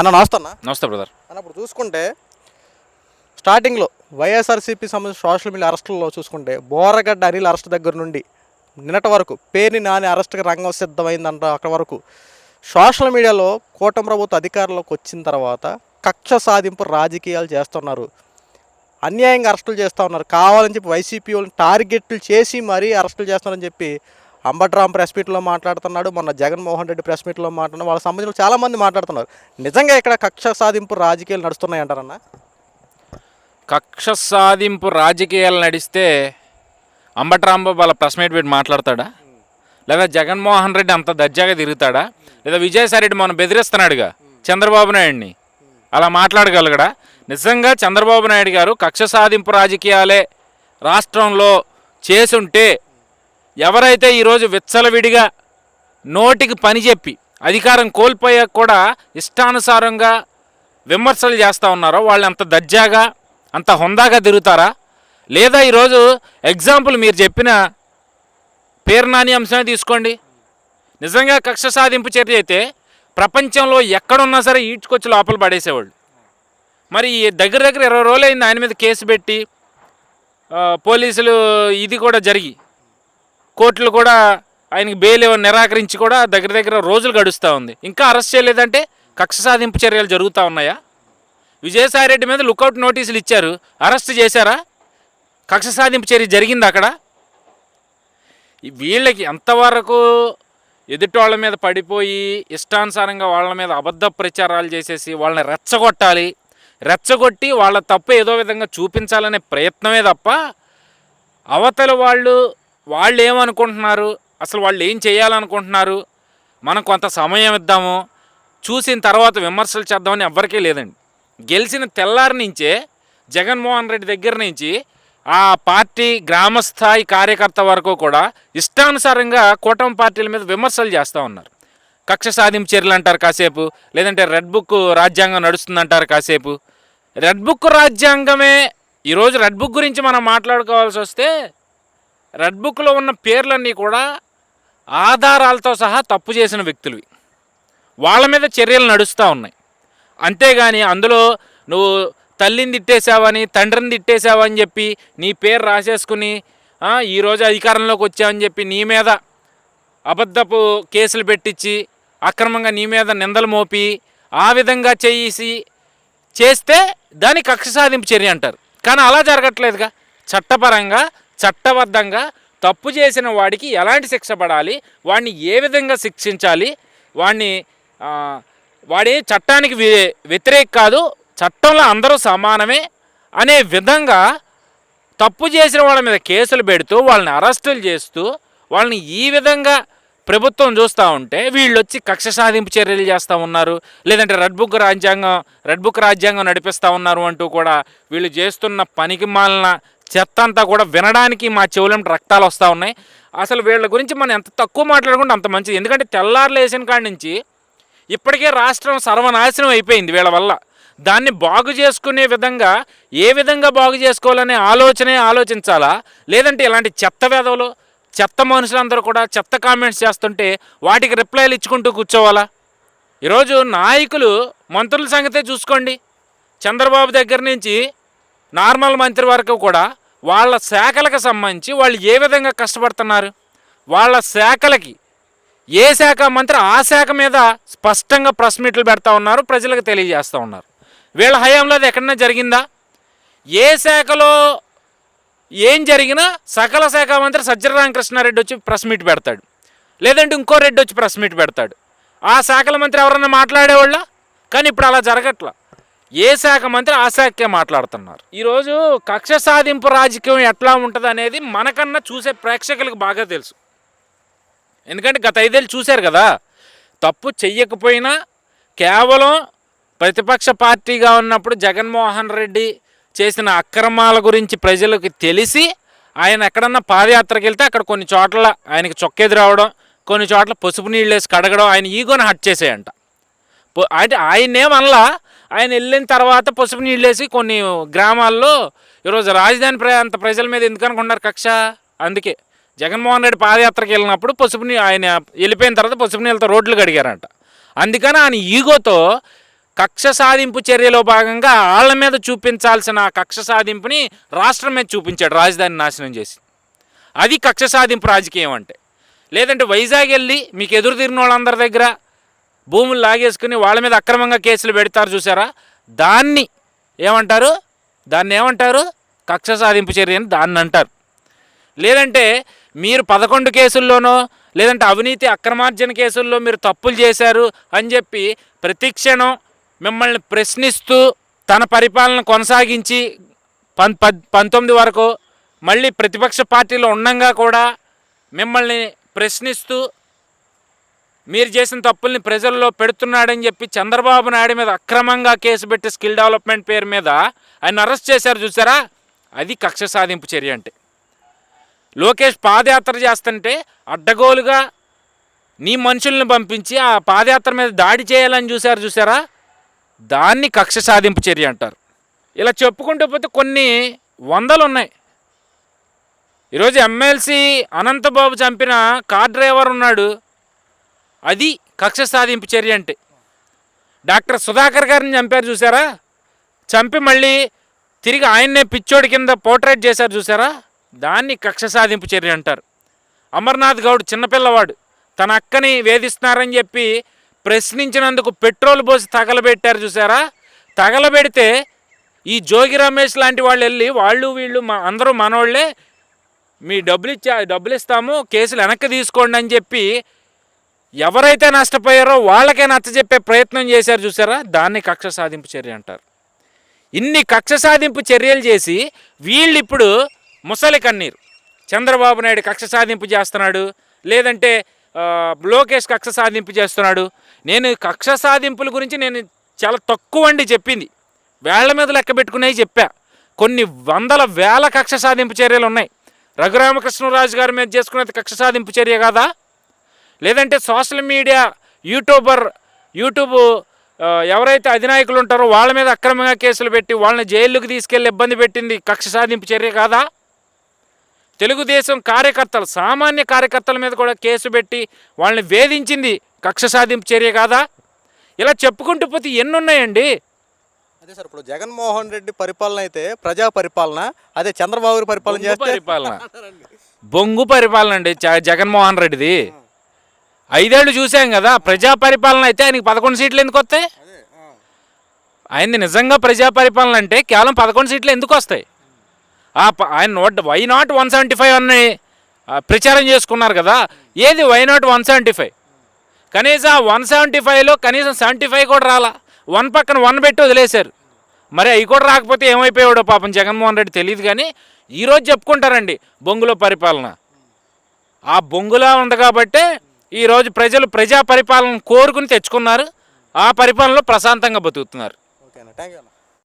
అన్న నమస్తే అన్న. నమస్తే బ్రదర్ అన్న ఇప్పుడు చూసుకుంటే స్టార్టింగ్లో వైఎస్ఆర్సీపీ సంబంధించిన సోషల్ మీడియా అరెస్టుల్లో చూసుకుంటే బోరగడ్డ అనిల్ అరెస్ట్ దగ్గర నుండి నిన్నటి వరకు పేరుని నాని అరెస్ట్కి రంగం సిద్ధమైందంట అక్కడ వరకు. సోషల్ మీడియాలో కూటమి ప్రభుత్వ అధికారంలోకి వచ్చిన తర్వాత కక్ష సాధింపు రాజకీయాలు చేస్తున్నారు. అన్యాయంగా అరెస్టులు చేస్తూ ఉన్నారు. కావాలని చెప్పి వైసీపీ వాళ్ళని టార్గెట్లు చేసి మరీ అరెస్టులు చేస్తున్నారని చెప్పి అంబట్రామ్ ప్రెస్ మీట్లో మాట్లాడుతున్నాడు మొన్న జగన్మోహన్ రెడ్డి ప్రెస్ మీట్లో మాట్లాడిన వాళ్ళ సంబంధించిన చాలామంది మాట్లాడుతున్నారు. నిజంగా ఇక్కడ కక్ష సాధింపు రాజకీయాలు నడుస్తున్నాయి అంటారన్న? కక్ష సాధింపు రాజకీయాలు నడిస్తే అంబట్రాంబాబు వాళ్ళ ప్రెస్ మీట్ పెట్టి మాట్లాడతాడా? లేదా జగన్మోహన్ రెడ్డి అంత దర్జాగా తిరుగుతాడా? లేదా విజయసాయి రెడ్డి మనం బెదిరిస్తున్నాడుగా చంద్రబాబు నాయుడిని. అలా మాట్లాడగలగడా? నిజంగా చంద్రబాబు నాయుడు గారు కక్ష సాధింపు రాజకీయాలే రాష్ట్రంలో చేసుంటే ఎవరైతే ఈరోజు విచ్చలవిడిగా నోటికి పని చెప్పి అధికారం కోల్పోయాక కూడా ఇష్టానుసారంగా విమర్శలు చేస్తూ ఉన్నారో వాళ్ళు అంత దర్జాగా అంత హుందాగా తిరుగుతారా? లేదా ఈరోజు ఎగ్జాంపుల్ మీరు చెప్పిన పేర్నాని అంశమే తీసుకోండి. నిజంగా కక్ష సాధింపు చర్య అయితే ప్రపంచంలో ఎక్కడున్నా సరే ఈడ్చుకొచ్చి లోపల పడేసేవాళ్ళు. మరి ఈ దగ్గర దగ్గర ఇరవై రోజులు అయింది ఆయన మీద కేసు పెట్టి పోలీసులు ఇది కూడా జరిగి కోర్టులు కూడా ఆయనకి బెయిల్ నిరాకరించి కూడా దగ్గర దగ్గర రోజులు గడుస్తూ ఉంది. ఇంకా అరెస్ట్ చేయలేదంటే కక్ష సాధింపు చర్యలు జరుగుతూ ఉన్నాయా? విజయసాయిరెడ్డి మీద లుకౌట్ నోటీసులు ఇచ్చారు. అరెస్ట్ చేశారా? కక్ష సాధింపు చర్య జరిగింది అక్కడ? వీళ్ళకి ఎంతవరకు ఎదుటి మీద పడిపోయి ఇష్టానుసారంగా వాళ్ళ మీద అబద్ధ ప్రచారాలు చేసేసి వాళ్ళని రెచ్చగొట్టాలి రెచ్చగొట్టి వాళ్ళ తప్పు ఏదో విధంగా చూపించాలనే ప్రయత్నమే తప్ప అవతల వాళ్ళు వాళ్ళు ఏమనుకుంటున్నారు అసలు వాళ్ళు ఏం చేయాలనుకుంటున్నారు? మనం కొంత సమయం ఇద్దాము. చూసిన తర్వాత విమర్శలు చేద్దామని ఎవ్వరికీ లేదండి. గెలిచిన తెల్లారి నుంచే జగన్మోహన్ రెడ్డి దగ్గర నుంచి ఆ పార్టీ గ్రామస్థాయి కార్యకర్త వరకు కూడా ఇష్టానుసారంగా కూటమి పార్టీల మీద విమర్శలు చేస్తూ ఉన్నారు. కక్ష సాధింపు చర్యలు అంటారు కాసేపు లేదంటే రెడ్ బుక్ రాజ్యాంగం నడుస్తుందంటారు కాసేపు. రెడ్ బుక్ రాజ్యాంగమే ఈరోజు రెడ్ బుక్ గురించి మనం మాట్లాడుకోవాల్సి వస్తే రెడ్ బుక్లో ఉన్న పేర్లన్నీ కూడా ఆధారాలతో సహా తప్పు చేసిన వ్యక్తులవి. వాళ్ళ మీద చర్యలు నడుస్తూ ఉన్నాయి. అంతేగాని అందులో నువ్వు తల్లిని తిట్టేశావని తండ్రిని తిట్టేశావని చెప్పి నీ పేరు రాసేసుకుని ఈరోజు అధికారంలోకి వచ్చావని చెప్పి నీ మీద అబద్ధపు కేసులు పెట్టించి అక్రమంగా నీ మీద నిందలు మోపి ఆ విధంగా చేసి చేస్తే దాన్ని కక్ష సాధింపు చర్య అంటారు. కానీ అలా జరగట్లేదుగా. చట్టపరంగా చట్టబద్ధంగా తప్పు చేసిన వాడికి ఎలాంటి శిక్ష పడాలి? వాడిని ఏ విధంగా శిక్షించాలి? వాడిని వాడి చట్టానికి వ్యతిరేక కాదు చట్టంలో అందరూ సమానమే అనే విధంగా తప్పు చేసిన వాళ్ళ మీద కేసులు పెడుతూ వాళ్ళని అరెస్టులు చేస్తూ వాళ్ళని ఈ విధంగా ప్రభుత్వం చూస్తూ ఉంటే వీళ్ళు వచ్చి కక్ష సాధింపు చర్యలు చేస్తూ ఉన్నారు. లేదంటే రెడ్ బుక్ రాజ్యాంగం రెడ్ బుక్ రాజ్యాంగం నడిపిస్తూ ఉన్నారు అంటూ కూడా వీళ్ళు చేస్తున్న పనికి మాలిన చెత్త అంతా కూడా వినడానికి మా చెవులం రక్తాలు వస్తూ ఉన్నాయి. అసలు వీళ్ళ గురించి మనం ఎంత తక్కువ మాట్లాడుకుంటే అంత మంచిది. ఎందుకంటే తెల్లారులు వేసిన కాడి నుంచి ఇప్పటికే రాష్ట్రం సర్వనాశనం అయిపోయింది వీళ్ళ వల్ల. దాన్ని బాగు చేసుకునే విధంగా ఏ విధంగా బాగు చేసుకోవాలనే ఆలోచనే ఆలోచించాలా? లేదంటే ఇలాంటి చెత్త వేదవులు చెత్త మనుషులందరూ కూడా చెత్త కామెంట్స్ చేస్తుంటే వాటికి రిప్లైలు ఇచ్చుకుంటూ కూర్చోవాలా? ఈరోజు నాయకులు మంత్రుల సంగతే చూసుకోండి. చంద్రబాబు దగ్గర నుంచి నార్మల్ మంత్రి వరకు కూడా వాళ్ళ శాఖలకు సంబంధించి వాళ్ళు ఏ విధంగా కష్టపడుతున్నారు? వాళ్ళ శాఖలకి ఏ శాఖ మంత్రి ఆ శాఖ మీద స్పష్టంగా ప్రెస్ మీట్లు పెడతా ఉన్నారు ప్రజలకు తెలియజేస్తూ ఉన్నారు. వీళ్ళ హయాంలో అది ఎక్కడన్నా జరిగిందా? ఏ శాఖలో ఏం జరిగినా సకల శాఖ మంత్రి సజ్జల రామకృష్ణారెడ్డి వచ్చి ప్రెస్ మీట్ పెడతాడు. లేదంటే ఇంకో రెడ్డి వచ్చి ప్రెస్ మీట్ పెడతాడు. ఆ శాఖల మంత్రి ఎవరన్నా మాట్లాడేవాళ్ళ? కానీ ఇప్పుడు అలా జరగట్లా. ఏ శాఖ మంత్రి ఆ శాఖకే మాట్లాడుతున్నారు? ఈరోజు కక్ష సాధింపు రాజకీయం ఎట్లా ఉంటుంది అనేది మనకన్నా చూసే ప్రేక్షకులకు బాగా తెలుసు. ఎందుకంటే గత ఐదేళ్ళు చూశారు కదా తప్పు చెయ్యకపోయినా కేవలం ప్రతిపక్ష పార్టీగా ఉన్నప్పుడు జగన్మోహన్ రెడ్డి చేసిన అక్రమాల గురించి ప్రజలకు తెలిసి ఆయన ఎక్కడన్నా పాదయాత్రకి వెళ్తే అక్కడ కొన్ని చోట్ల ఆయనకి చొక్కేది రావడం కొన్ని చోట్ల పసుపు నీళ్ళు వేసి కడగడం ఆయన ఈగోని హట్ చేసేయంట. పొ- అంటే ఆయన్నేమనలా ఆయన వెళ్ళిన తర్వాత పసుపు నీళ్ళు వేసి కొన్ని గ్రామాల్లో ఈరోజు రాజధాని ప్రాంత ప్రజల మీద ఎందుకు అనుకున్నారు కక్ష? అందుకే. జగన్మోహన్ రెడ్డి పాదయాత్రకి వెళ్ళినప్పుడు పసుపు నీ ఆయన వెళ్ళిపోయిన తర్వాత పసుపు నీళ్ళతో రోడ్లు కడిగారంట. అందుకని ఆయన ఈగోతో కక్ష సాధింపు చర్యలో భాగంగా వాళ్ళ మీద చూపించాల్సిన కక్ష సాధింపుని రాష్ట్రం మీద చూపించాడు రాజధాని నాశనం చేసి. అది కక్ష సాధింపు రాజకీయం అంటే. లేదంటే వైజాగ్ వెళ్ళి మీకు ఎదురు తిరిగిన వాళ్ళందరి దగ్గర భూములు లాగేసుకుని వాళ్ళ మీద అక్రమంగా కేసులు పెడతారు చూసారా? దాన్ని ఏమంటారు? దాన్ని ఏమంటారు? కక్ష సాధింపు చర్య అని దాన్ని అంటారు. లేదంటే మీరు పదకొండు కేసుల్లోనో లేదంటే అవినీతి అక్రమార్జన కేసుల్లో మీరు తప్పులు చేశారు అని చెప్పి ప్రతిక్షణం మిమ్మల్ని ప్రశ్నిస్తూ తన పరిపాలన కొనసాగించి పం పద్ పంతొమ్మిది వరకు మళ్ళీ ప్రతిపక్ష పార్టీలో ఉండంగా కూడా మిమ్మల్ని ప్రశ్నిస్తూ మీరు చేసిన తప్పుల్ని ప్రజల్లో పెడుతున్నాడని చెప్పి చంద్రబాబు నాయుడు మీద అక్రమంగా కేసు పెట్టి స్కిల్ డెవలప్మెంట్ పేరు మీద ఆయన అరెస్ట్ చేశారు చూసారా? అది కక్ష సాధింపు చర్య అంటే. లోకేష్ పాదయాత్ర చేస్తుంటే అడ్డగోలుగా నీ మనుషుల్ని పంపించి ఆ పాదయాత్ర మీద దాడి చేయాలని చూశారు చూసారా? దాన్ని కక్ష సాధింపు చర్య అంటారు. ఇలా చెప్పుకుంటూ పోతే కొన్ని వందలు ఉన్నాయి ఈరోజు ఎమ్మెల్సీ అనంతబాబు చంపిన కార్ డ్రైవర్ ఉన్నాడు. అది కక్ష సాధింపు చర్య అంటే. డాక్టర్ సుధాకర్ గారిని చంపారు చూసారా చంపి మళ్ళీ తిరిగి ఆయన్నే పిచ్చోడి కింద పోర్ట్రేట్ చేశారు చూసారా దాన్ని కక్ష సాధింపు చర్య అంటారు. అమర్నాథ్ గౌడ్ చిన్నపిల్లవాడు తన అక్కని వేధిస్తున్నారని చెప్పి ప్రశ్నించినందుకు పెట్రోల్ పోసి తగలబెట్టారు చూసారా తగలబెడితే ఈ జోగి రమేష్ లాంటి వాళ్ళు వెళ్ళి వాళ్ళు వీళ్ళు మా అందరూ మనోళ్ళే మీ డబ్బులు ఇచ్చా డబ్బులు ఇస్తాము కేసులు వెనక్కి తీసుకోండి అని చెప్పి ఎవరైతే నష్టపోయారో వాళ్ళకే నచ్చజెప్పే ప్రయత్నం చేశారు చూసారా? దాన్ని కక్ష సాధింపు చర్య అంటారు. ఇన్ని కక్ష సాధింపు చర్యలు చేసి వీళ్ళు ఇప్పుడు ముసలి కన్నీరు. చంద్రబాబు నాయుడు కక్ష సాధింపు చేస్తున్నాడు లేదంటే లోకేష్ కక్ష సాధింపు చేస్తున్నాడు. నేను కక్ష సాధింపుల గురించి నేను చాలా తక్కువ అండి చెప్పింది. వేళ్ళ మీద లెక్క పెట్టుకునే చెప్పా. కొన్ని వందల వేల కక్ష సాధింపు చర్యలు ఉన్నాయి. రఘురామకృష్ణరాజు గారి మీద చేసుకునేది కక్ష సాధింపు చర్య కాదా? లేదంటే సోషల్ మీడియా యూట్యూబర్ యూట్యూబ్ ఎవరైతే అధినాయకులు ఉంటారో వాళ్ళ మీద అక్రమంగా కేసులు పెట్టి వాళ్ళని జైలుకి తీసుకెళ్ళి ఇబ్బంది పెట్టింది కక్ష సాధింపు చర్య కాదా? తెలుగుదేశం కార్యకర్తలు సామాన్య కార్యకర్తల మీద కూడా కేసు పెట్టి వాళ్ళని వేధించింది కక్ష సాధింపు చర్య కాదా? ఇలా చెప్పుకుంటూ పోతే ఎన్ని ఉన్నాయండి అదే సార్ ఇప్పుడు జగన్మోహన్ రెడ్డి పరిపాలన అయితే ప్రజా పరిపాలన అదే చంద్రబాబు పరిపాలన పరిపాలన. బొంగు పరిపాలన అండి జగన్మోహన్ రెడ్డిది. ఐదేళ్ళు చూసాం కదా ప్రజా పరిపాలన అయితే ఆయనకి పదకొండు సీట్లు ఎందుకు వస్తాయి? ఆయనది నిజంగా ప్రజా పరిపాలన అంటే కేవలం పదకొండు సీట్లు ఎందుకు వస్తాయి? ఆ ప- ఆయన not why not one seventy five అని ప్రచారం చేసుకున్నారు కదా ఏది why not one seventy five? కనీసం వన్ సెవెంటీ ఫైవ్లో కనీసం సెవెంటీ ఫైవ్ కూడా రాలా. వన్ పక్కన వన్ పెట్టి వదిలేశారు. మరి అవి కూడా రాకపోతే ఏమైపోయాడో పాపం జగన్మోహన్ రెడ్డి తెలియదు కానీ ఈరోజు చెప్పుకుంటారండి బొంగులో పరిపాలన. ఆ బొంగులా ఉంది కాబట్టే ఈరోజు ప్రజలు ప్రజా పరిపాలన కోరుకుని తెచ్చుకున్నారు. ఆ పరిపాలనలో ప్రశాంతంగా బతుకుతున్నారు. ఓకేనా? Thank you